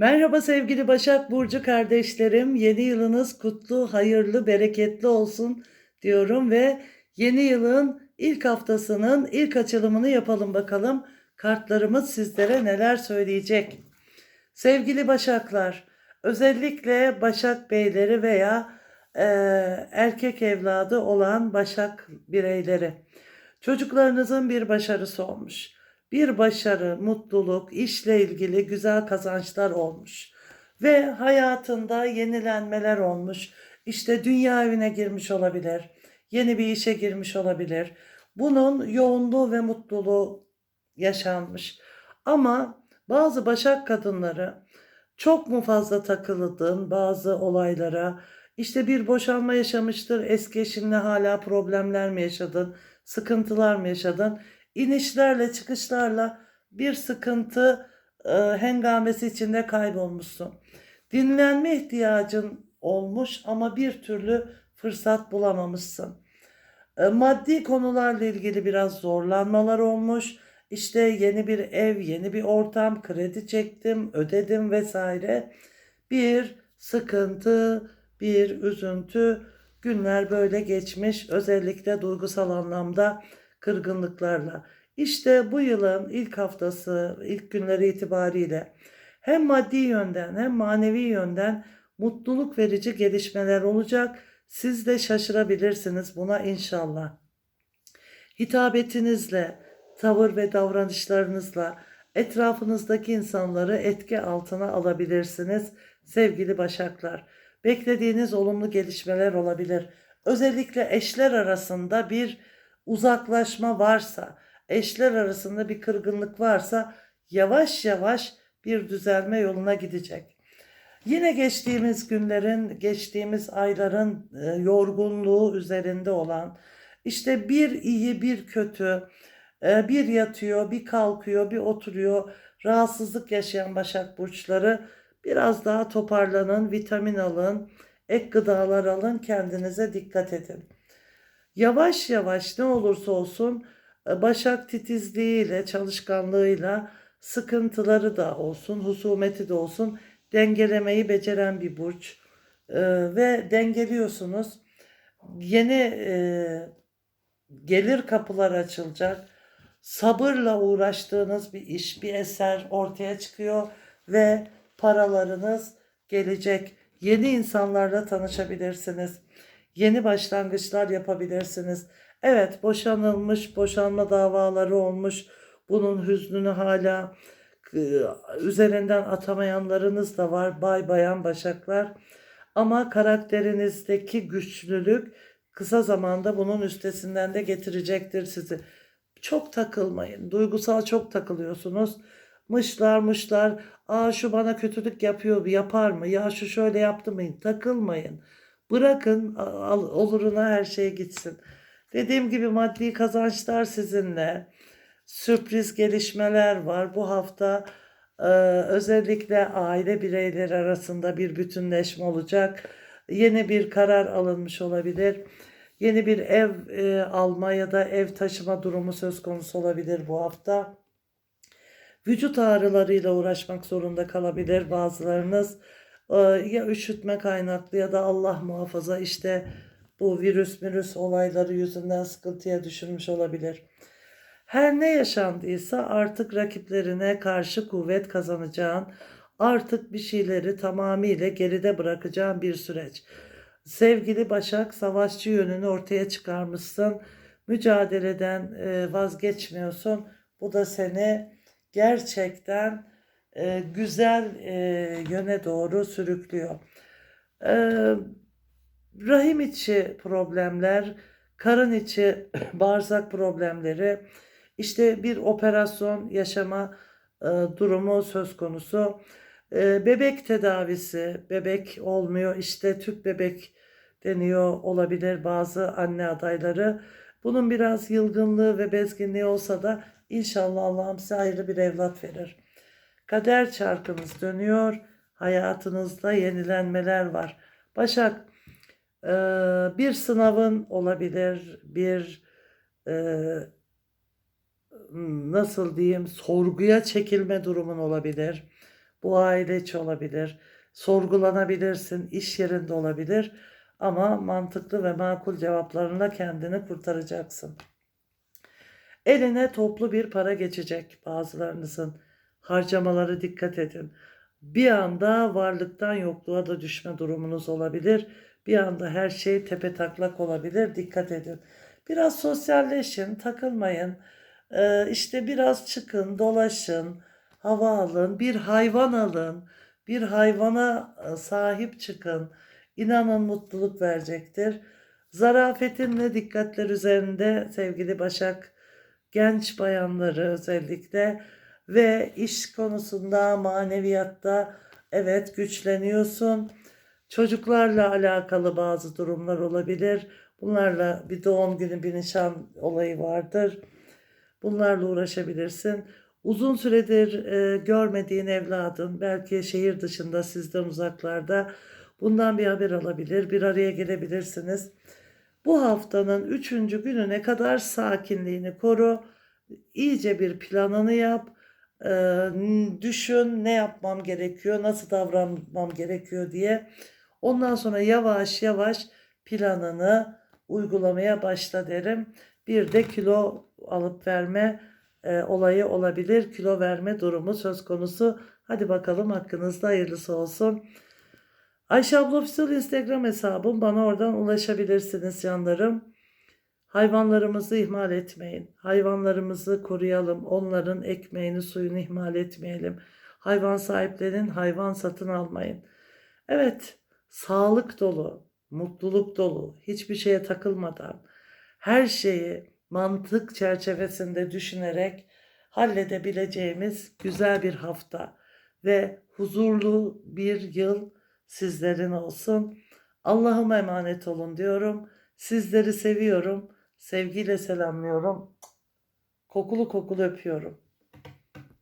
Merhaba sevgili Başak Burcu kardeşlerim. Yeni yılınız kutlu, hayırlı, bereketli olsun diyorum ve yeni yılın ilk haftasının ilk açılımını yapalım bakalım. Kartlarımız sizlere neler söyleyecek? Sevgili Başaklar, özellikle Başak beyleri veya e, erkek evladı olan Başak bireyleri. Çocuklarınızın bir başarısı olmuş. Bir başarı, mutluluk, işle ilgili güzel kazançlar olmuş. Ve hayatında yenilenmeler olmuş. İşte dünya evine girmiş olabilir. Yeni bir işe girmiş olabilir. Bunun yoğunluğu ve mutluluğu yaşanmış. Ama bazı başak kadınları çok mu fazla takıldın bazı olaylara? İşte bir boşanma yaşamıştır. Eski eşinle hala problemler mi yaşadın? Sıkıntılar mı yaşadın? İnişlerle çıkışlarla bir sıkıntı e, hengamesi içinde kaybolmuşsun. Dinlenme ihtiyacın olmuş ama bir türlü fırsat bulamamışsın. E, maddi konularla ilgili biraz zorlanmalar olmuş. İşte yeni bir ev, yeni bir ortam, kredi çektim, ödedim vesaire. Bir sıkıntı, bir üzüntü, günler böyle geçmiş. Özellikle duygusal anlamda kırgınlıklarla. İşte bu yılın ilk haftası, ilk günleri itibariyle hem maddi yönden hem manevi yönden mutluluk verici gelişmeler olacak. Siz de şaşırabilirsiniz buna inşallah. Hitabetinizle, tavır ve davranışlarınızla etrafınızdaki insanları etki altına alabilirsiniz sevgili başaklar. Beklediğiniz olumlu gelişmeler olabilir. Özellikle eşler arasında bir uzaklaşma varsa, eşler arasında bir kırgınlık varsa yavaş yavaş bir düzelme yoluna gidecek. Yine geçtiğimiz günlerin, geçtiğimiz ayların e, yorgunluğu üzerinde olan işte bir iyi bir kötü, e, bir yatıyor, bir kalkıyor, bir oturuyor, rahatsızlık yaşayan Başak Burçları biraz daha toparlanın, vitamin alın, ek gıdalar alın, kendinize dikkat edin. Yavaş yavaş ne olursa olsun e, Başak titizliğiyle, çalışkanlığıyla sıkıntıları da olsun, husumeti de olsun dengelemeyi beceren bir burç. Ee, ve dengeliyorsunuz. Yeni e, gelir kapılar açılacak. Sabırla uğraştığınız bir iş, bir eser ortaya çıkıyor ve paralarınız gelecek. Yeni insanlarla tanışabilirsiniz. Yeni başlangıçlar yapabilirsiniz. Evet, boşanılmış, boşanma davaları olmuş. Bunun hüznünü hala üzerinden atamayanlarınız da var. Bay bayan başaklar. Ama karakterinizdeki güçlülük kısa zamanda bunun üstesinden de getirecektir sizi. Çok takılmayın. Duygusal çok takılıyorsunuz. Mışlar mışlar. Aa şu bana kötülük yapıyor yapar mı? Ya şu şöyle yaptı mı? Takılmayın. Bırakın al, oluruna her şey gitsin. Dediğim gibi maddi kazançlar sizinle. Sürpriz gelişmeler var. Bu hafta e, özellikle aile bireyleri arasında bir bütünleşme olacak. Yeni bir karar alınmış olabilir. Yeni bir ev e, alma ya da ev taşıma durumu söz konusu olabilir bu hafta. Vücut ağrılarıyla uğraşmak zorunda kalabilir bazılarınız. E, ya üşütme kaynaklı ya da Allah muhafaza işte bu virüs virüs olayları yüzünden sıkıntıya düşürmüş olabilir. Her ne yaşandıysa artık rakiplerine karşı kuvvet kazanacağın, artık bir şeyleri tamamıyla geride bırakacağın bir süreç. Sevgili Başak, savaşçı yönünü ortaya çıkarmışsın. Mücadeleden e, vazgeçmiyorsun. Bu da seni gerçekten e, güzel e, yöne doğru sürüklüyor. Rahim içi problemler, karın içi bağırsak problemleri, işte bir operasyon yaşama durumu söz konusu. Bebek tedavisi, bebek olmuyor, işte tüp bebek deniyor olabilir bazı anne adayları. Bunun biraz yılgınlığı ve bezginliği olsa da inşallah Allah'ım size hayırlı bir evlat verir. Kader çarkımız dönüyor. Hayatınızda yenilenmeler var. Başak bir sınavın olabilir, bir nasıl diyeyim sorguya çekilme durumun olabilir. Bu aile olabilir. Sorgulanabilirsin, iş yerinde olabilir. Ama mantıklı ve makul cevaplarınla kendini kurtaracaksın. Eline toplu bir para geçecek bazılarınızın. Harcamaları dikkat edin. Bir anda varlıktan yokluğa da düşme durumunuz olabilir. Bir anda her şey tepe taklak olabilir. Dikkat edin. Biraz sosyalleşin, takılmayın. Ee, işte biraz çıkın, dolaşın, hava alın, bir hayvan alın, bir hayvana e, sahip çıkın. İnanın mutluluk verecektir. Zarafetin ve dikkatler üzerinde sevgili Başak, genç bayanları özellikle ve iş konusunda, maneviyatta evet güçleniyorsun. Çocuklarla alakalı bazı durumlar olabilir. Bunlarla bir doğum günü, bir nişan olayı vardır. Bunlarla uğraşabilirsin. Uzun süredir e, görmediğin evladın belki şehir dışında sizden uzaklarda bundan bir haber alabilir. Bir araya gelebilirsiniz. Bu haftanın üçüncü gününe kadar sakinliğini koru. İyice bir planını yap. Düşün ne yapmam gerekiyor, nasıl davranmam gerekiyor diye. Ondan sonra yavaş yavaş planını uygulamaya başla derim. Bir de kilo alıp verme e, olayı olabilir. Kilo verme durumu söz konusu. Hadi bakalım hakkınızda hayırlısı olsun. Ayşe abla Instagram hesabım. Bana oradan ulaşabilirsiniz canlarım. Hayvanlarımızı ihmal etmeyin. Hayvanlarımızı koruyalım. Onların ekmeğini, suyunu ihmal etmeyelim. Hayvan sahiplerinin hayvan satın almayın. Evet, sağlık dolu, mutluluk dolu, hiçbir şeye takılmadan, her şeyi mantık çerçevesinde düşünerek halledebileceğimiz güzel bir hafta ve huzurlu bir yıl sizlerin olsun. Allah'ıma emanet olun diyorum. Sizleri seviyorum. Sevgiyle selamlıyorum. Kokulu kokulu öpüyorum.